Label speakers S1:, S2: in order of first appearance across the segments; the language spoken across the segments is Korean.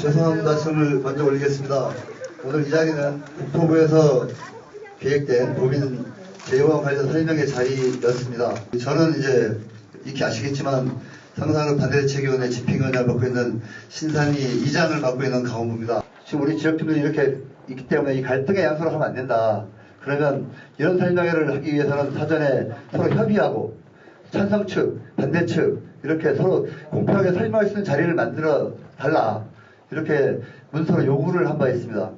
S1: 죄송한 말씀을 먼저 올리겠습니다. 오늘 이 자리는 국토부에서 계획된 도민 재원 관련 설명의 자리였습니다. 저는 이제 익히 아시겠지만 상상은 반대체계원의 집행위원장을 맡고 있는 신산이 이장을 맡고 있는 강원부입니다. 지금 우리 지역주민들이 이렇게 있기 때문에 이 갈등의 양수로 하면 안 된다. 그러면 이런 설명회를 하기 위해서는 사전에 서로 협의하고 찬성 측, 반대 측 이렇게 서로 공평하게 설명할 수 있는 자리를 만들어 달라 이렇게 문서로 요구를 한 바 있습니다.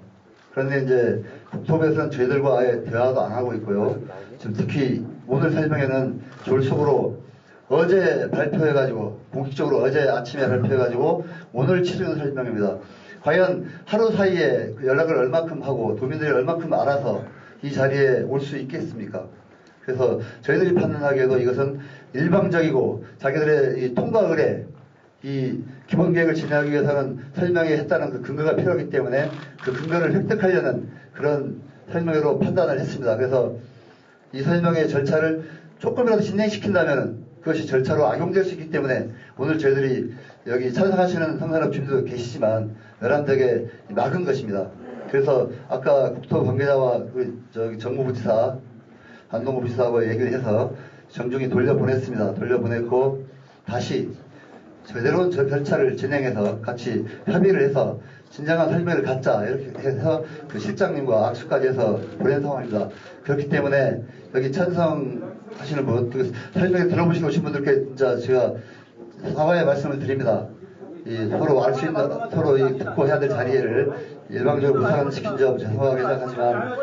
S1: 그런데 이제 국토부에서는 저희들과 아예 대화도 안 하고 있고요. 지금 특히 오늘 설명회는 졸속으로 어제 발표해가지고 공식적으로 어제 아침에 발표해가지고 오늘 치르는 설명입니다. 과연 하루 사이에 그 연락을 얼마큼 하고 도민들이 얼마큼 알아서 이 자리에 올 수 있겠습니까? 그래서 저희들이 판단하기에도 이것은 일방적이고 자기들의 이 통과 의뢰, 이 기본 계획을 진행하기 위해서는 설명회 했다는 그 근거가 필요하기 때문에 그 근거를 획득하려는 그런 설명회로 판단을 했습니다. 그래서 이 설명회 절차를 조금이라도 진행시킨다면 그것이 절차로 악용될 수 있기 때문에 오늘 저희들이 여기 찬성하시는 성산업 주민도 계시지만 열람되게 막은 것입니다. 그래서 아까 국토부 관계자와 그 저기 정무부지사 안동구 부지사하고 얘기를 해서 정중히 돌려보냈습니다. 돌려보냈고 다시 제대로 저 절차를 진행해서 같이 협의를 해서 진정한 설명을 갖자 이렇게 해서 그 실장님과 악수까지 해서 보낸 상황입니다. 그렇기 때문에 여기 찬성하시는 분, 그 설명을 들어보시고 오신 분들께 진짜 제가 사과의 말씀을 드립니다. 이 서로 알 수 있는 서로 이 듣고 해야 될 자리를 일방적으로 무산시킨 점 죄송하게 생각하지만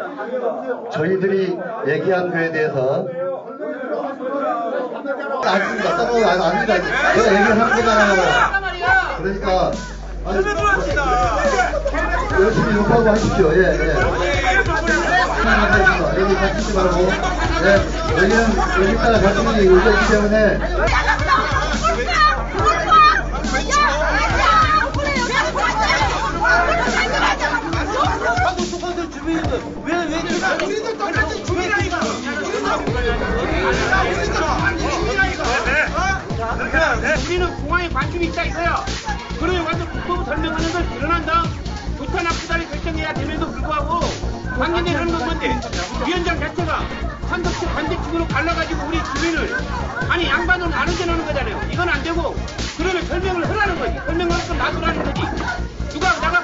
S1: 저희들이 얘기한 거에 대해서 아닙니다. 따로 안- 아닙니다. 제가 얘기를 한 거잖아요. 그러니까 아니, 열심히 욕하고 하십시오. 예, 예. 감사합니다. 여기 다치지 말고, 예, 여기는 여기 따라 갈등이 올려있기 때문에
S2: 관심이 있다 이거야. 그러면 와서 국토부 설명하는 걸 드러난 다음 부탄 앞수다를 결정해야 됨에도 불구하고 관계된 하는 건 뭔데? 위원장 자체가 상급측 반대측으로 갈라가지고 우리 주민을 아니 안 얹어놓는 거잖아요. 이건 안 되고 그러면 설명을 하라는 거지. 설명을 할건 놔두라는 거지. 누가 나가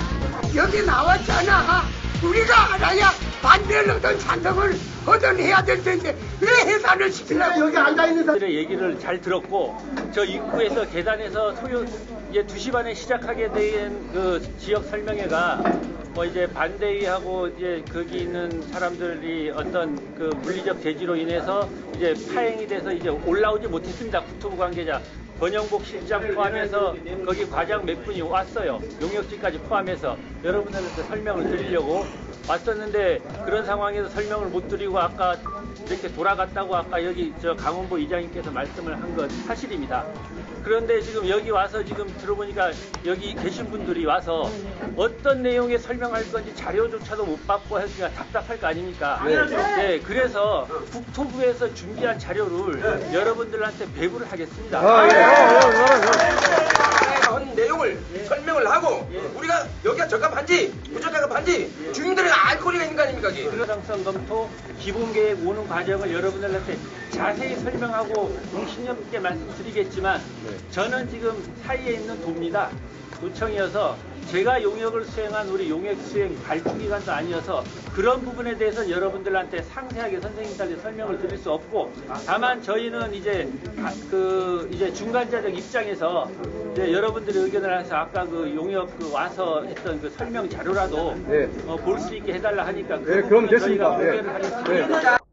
S3: 여기 나왔잖아. 우리가 알아야 반대를 얻은 찬성을 얻은 해야 될 텐데 왜 해산을 시키려고 여기 앉아 있는 사람.
S4: 들의 얘기를 잘 들었고 저 입구에서 계단에서 소요 이제 2시 반에 시작하게 된 그 지역 설명회가 뭐 이제 반대하고 이제 거기 있는 사람들이 어떤 그 물리적 제지로 인해서 이제 파행이 돼서 이제 올라오지 못했습니다. 국토부 관계자 권영복 실장 포함해서 거기 과장 몇 분이 왔어요. 용역지까지 포함해서 여러분들한테 설명을 드리려고 왔었는데 그런 상황에서 설명을 못 드리고 아까 이렇게 돌아갔다고 아까 여기 저 강원보 이장님께서 말씀을 한 건 사실입니다. 그런데 지금 여기 와서 지금 들어보니까 여기 계신 분들이 와서 어떤 내용의 설명할 건지 자료조차도 못 받고 했으니까 답답할 거 아닙니까? 네, 그래서 국토부에서 준비한 자료를 여러분들한테 배부를 하겠습니다.
S5: 한 내용을 설명을 하고 우리가 여기가 적합한지 부적합한지 주민들이 알 거리가 있는 거 아닙니까 이게
S4: 가상성 검토 기본계획 오는 과정을 여러분들한테 자세히 설명하고 공신력 있게 말씀드리겠지만 저는 지금 사이에 있는 도입니다. 도청이어서 제가 용역을 수행한 우리 용역 수행 발주기관도 아니어서 그런 부분에 대해서 여러분들한테 상세하게 선생님들한테 설명을 드릴 수 없고 다만 저희는 이제 가- 그 이제 중간자적 입장에서 이제 여러분들의 의견을 해서 아까 그 용역 그 와서 했던 그 설명 자료라도 볼수 있게 해달라 하니까 그
S6: 네, 그럼
S4: 저희가
S6: 됐습니다. 네.
S4: 하겠습니다.